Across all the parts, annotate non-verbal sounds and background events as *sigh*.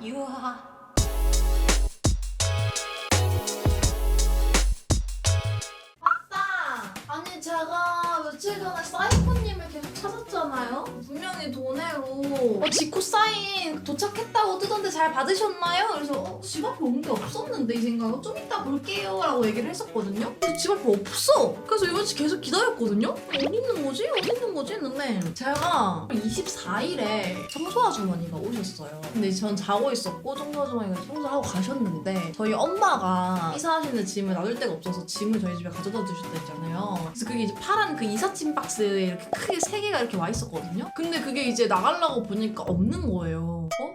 유하. 아빠! 아니 제가 며칠 전에 사이코님을 계속 찾았잖아요? 분명히 도네로 어, 지코 사인 도착했다고 뜨던데 잘 받으셨나요? 그래서 어, 집 앞에 온 게 없었는데 이 생각은 좀 이따 볼게요 라고 얘기를 했었거든요? 근데 집 앞에 없어! 그래서 이번 주 계속 기다렸거든요? 어디 있는 거지? 어디 있는 거지? 했는데 제가 24일에 청소 아주머니가 오셨어요 근데 전 자고 있었고 청소 아주머니가 청소하고 가셨는데 저희 엄마가 이사하시는 짐을 놔둘 데가 없어서 짐을 저희 집에 가져다 주셨다 했잖아요 그래서 그게 이제 파란 그 이삿짐 박스에 이렇게 크게 세 개가 이렇게 와 있었거든요 근데 그게 이제 나가려고 보니까 없는 거예요 어?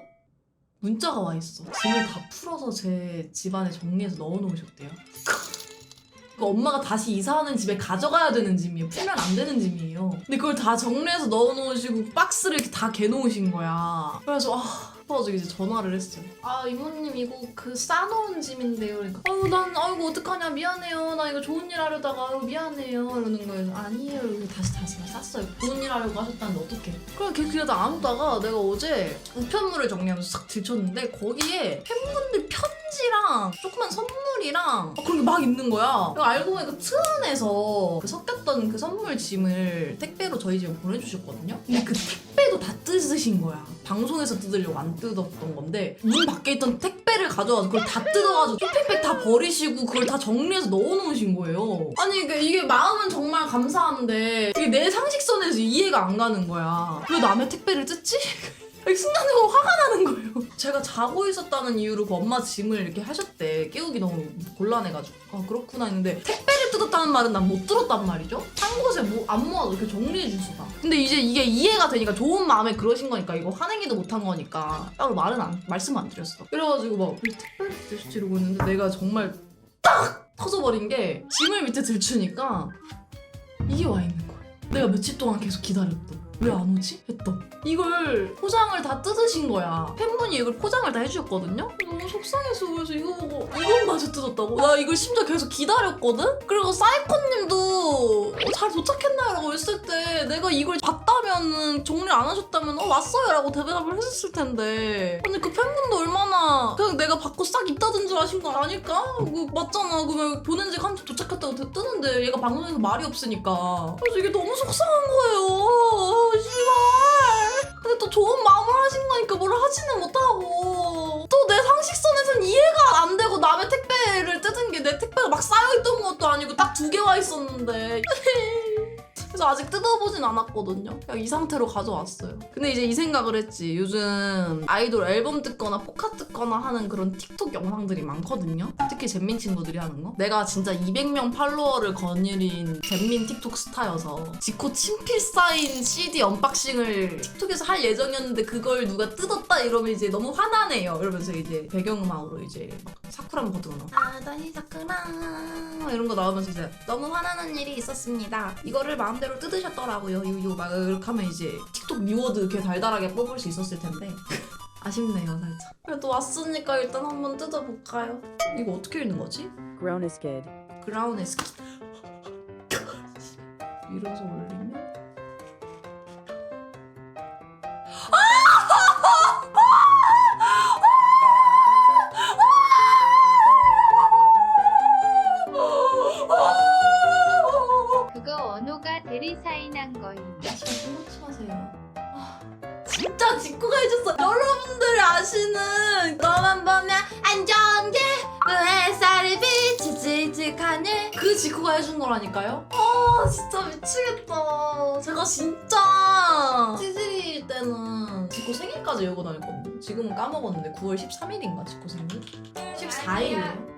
문자가 와 있어 짐을 다 풀어서 제 집안에 정리해서 넣어 놓으셨대요 *laughs* 그 엄마가 다시 이사하는 집에 가져가야 되는 짐이에요. 풀면 안 되는 짐이에요. 근데 그걸 다 정리해서 넣어놓으시고 박스를 이렇게 다 개놓으신 거야. 그래서 아 싶어가지고 이제 전화를 했어요. 아 이모님 이거 그 싸놓은 짐인데요. 그러니까 아유 난 아이고 어떡하냐 미안해요. 나 이거 좋은 일 하려다가 아유 미안해요. 이러는 거예요. 아니에요. 이러고 다시 다시 다 쌌어요. 좋은 일 하려고 하셨다는데 어떡해. 그럼 걔 그러다 안 오다가 내가 어제 우편물을 정리하면서 싹 들쳤는데 거기에 팬분들 편지랑 조그만 선물이랑 어, 그런 게 막 있는 거야. 그리고 알고 보니까 트은에서 그 섞였던 그 선물 짐을 택배로 저희 집에 보내주셨거든요. 근데 그 택배도 다 뜯으신 거야. 방송에서 뜯으려고 안 뜯었던 건데 문 밖에 있던 택배를 가져와서 그걸 다 뜯어가지고 쇼핑백 다 버리시고 그걸 다 정리해서 넣어놓으신 거예요. 아니 이게, 이게 마음은 정말 감사한데 이게 내 상식선에서 이해가 안 가는 거야. 왜 남의 택배를 뜯지? *laughs* 이 순간적으로 화가 나는 거예요. 제가 자고 있었다는 이유로 그 엄마 짐을 이렇게 하셨대. 깨우기 너무 곤란해가지고. 아, 그렇구나 했는데 택배를 뜯었다는 말은 난 못 들었단 말이죠? 한 곳에 뭐 안 모아도 이렇게 정리해 주시다. 근데 이제 이게 이해가 되니까 좋은 마음에 그러신 거니까 이거 화내기도 못한 거니까 따로 말은 안, 말씀 안 드렸어. 그래가지고 막 왜 택배를 드시지 이러고 있는데 내가 정말 딱 터져버린 게 짐을 밑에 들추니까 이게 와 있는 거야. 내가 며칠 동안 계속 기다렸던. 왜 안 오지? 했던. 이걸 포장을 다 뜯으신 거야. 팬분이 이걸 포장을 다 해주셨거든요? 너무 속상해서 그래서 이거 보고 이것마저 뜯었다고? 나 이걸 심지어 계속 기다렸거든? 그리고 사이코님도 어, 잘 도착했나요? 라고 했을 때 내가 이걸 봤다면은 정리 안 하셨다면 어 왔어요 라고 대답을 했었을 텐데 근데 그 팬분도 얼마나 그냥 내가 받고 싹 입다든 줄 아신 거 아닐까? 그 맞잖아. 그러면 보낸 지가 한참 도착했다고 드- 뜨는데 얘가 방송에서 말이 없으니까. 그래서 이게 너무 속상한 거예요. 씨발. 근데 또 좋은 마음을 하신 거니까 뭘 하지는 못하고. 또 내 상식선에선 아직 뜯어보진 않았거든요. 그냥 이 상태로 가져왔어요. 근데 이제 이 생각을 했지. 요즘 아이돌 앨범 뜯거나 포카 뜯거나 하는 그런 틱톡 영상들이 많거든요. 특히 잼민 친구들이 하는 거. 내가 진짜 200명 팔로워를 거느린 잼민 틱톡 스타여서 지코 친필 사인 CD 언박싱을 틱톡에서 할 예정이었는데 그걸 누가 뜯었다 이러면 이제 너무 화나네요. 이러면서 이제 배경음악으로 이제 막 사쿠라 버튼 나. 아다니 사쿠라 이런 거 나오면서 이제 너무 화나는 일이 있었습니다. 이거를 마음대로 뜯으셨더라고요. 유유 막 이렇게 하면 이제 틱톡 리워드 이렇게 달달하게 뽑을 수 있었을 텐데 *laughs* 아쉽네요 살짝. 그래도 왔으니까 일단 한번 뜯어볼까요? 이거 어떻게 읽는 거지? Grown as kid. 그라운에스 밀어서 올리면 직구가 해준 거라니까요. 아 진짜 미치겠다. 제가 진짜 찌질일 때는 직구 생일까지 외우고 다녔거든요. 지금은 까먹었는데 9월 13일인가 직구 생일? 14일이에요.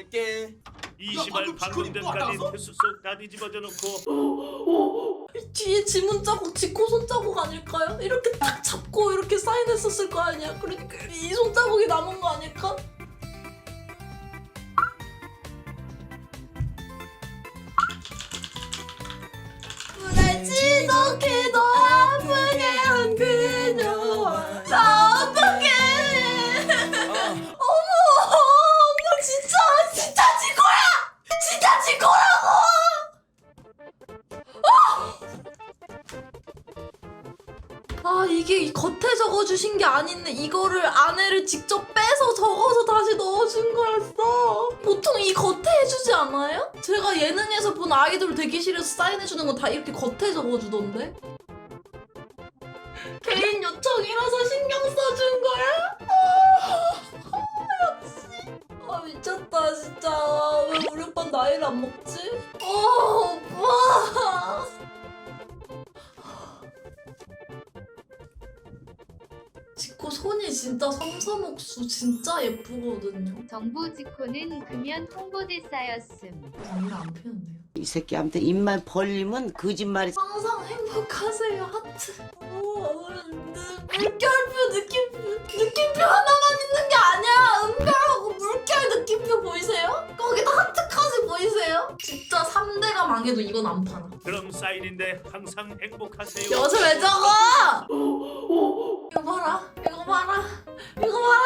할게 이 시발 방금 방금 지금 전까지 또 패스 쏙다 뒤집어져 놓고 뒤에 지문 자국, 지코 손자국 아닐까요? 이렇게 딱 잡고 이렇게 사인했었을 거 아니야? 그러니까 이 손자국이 남은 거 아닐까? 이게 이 겉에 적어주신 게 아닌데 이거를 안에를 직접 빼서 적어서 다시 넣어준 거였어 보통 이 겉에 해주지 않아요? 제가 예능에서 본 아이돌 대기실에서 사인해주는 거다 이렇게 겉에 적어주던데 개인 요청이라서 신경 써준 거야? 아, 역시 아 미쳤다 진짜 왜 우리 오빠 나이를 안 먹지? 어 오빠 손이 진짜 섬섬옥수 진짜 예쁘거든요. 정부 지코는 금연 홍보대사였음. 나이를 안 피웠네요. 이 새끼한테 입만 벌리면 거짓말이 항상 행복하세요 하트. 오, 물결표 느낌표 느낌표 하나만 있는 게 아니야. 은별하고 물결 느낌표 보이세요? 망해도 이건 안 팔아. 그럼 사인인데 항상 행복하세요. 여자 왜 적어? 이거 봐라. 이거 봐라. 이거 봐라.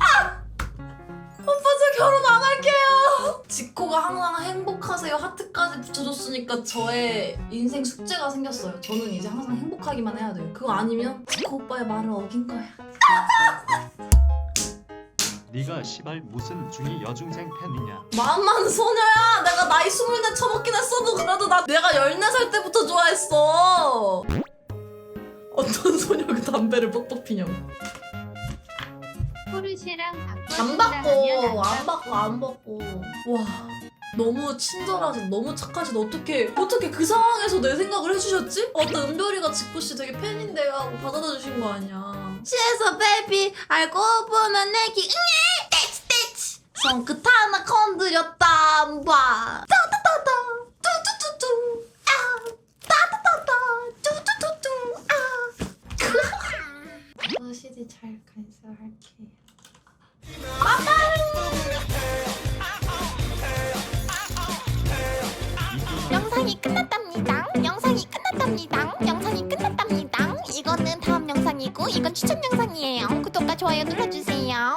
아! 오빠 저 결혼 안 할게요. 지코가 항상 행복하세요 하트까지 붙여줬으니까 저의 인생 숙제가 생겼어요. 저는 이제 항상 행복하기만 해야 돼요. 그거 아니면 지코 오빠의 말을 어긴 거야. 네가 시발 무슨 중이 여중생 팬이냐? 마음 많은 소녀야. 내가 나이 스물네 처먹긴 했어도 그래도 나 내가 14살 때부터 좋아했어. 어떤 소녀가 담배를 뻑뻑 피냐고. 포르쉐랑 안 받고 안 받고 안 받고 와 너무 친절하신 너무 착하신 어떻게 어떻게 그 상황에서 내 생각을 해주셨지? 어떤 은별이가 지코 씨 되게 팬인데요 하고 받아다 주신 거 아니야 취해서 베이비 알고 보면 내기 응애 떼치 손끝 하나 건드렸다 봐 따다다다 뚜뚜뚜뚜 아 따다다다 뚜뚜뚜뚜 아 *laughs* 거시디 잘 간수할게요 영상이 끝났답니다. 영상이 끝났답니다. 영상이 끝났답니다. 이거는 다음 영상이고 이건 추천 영상이에요. 구독과 좋아요 눌러주세요.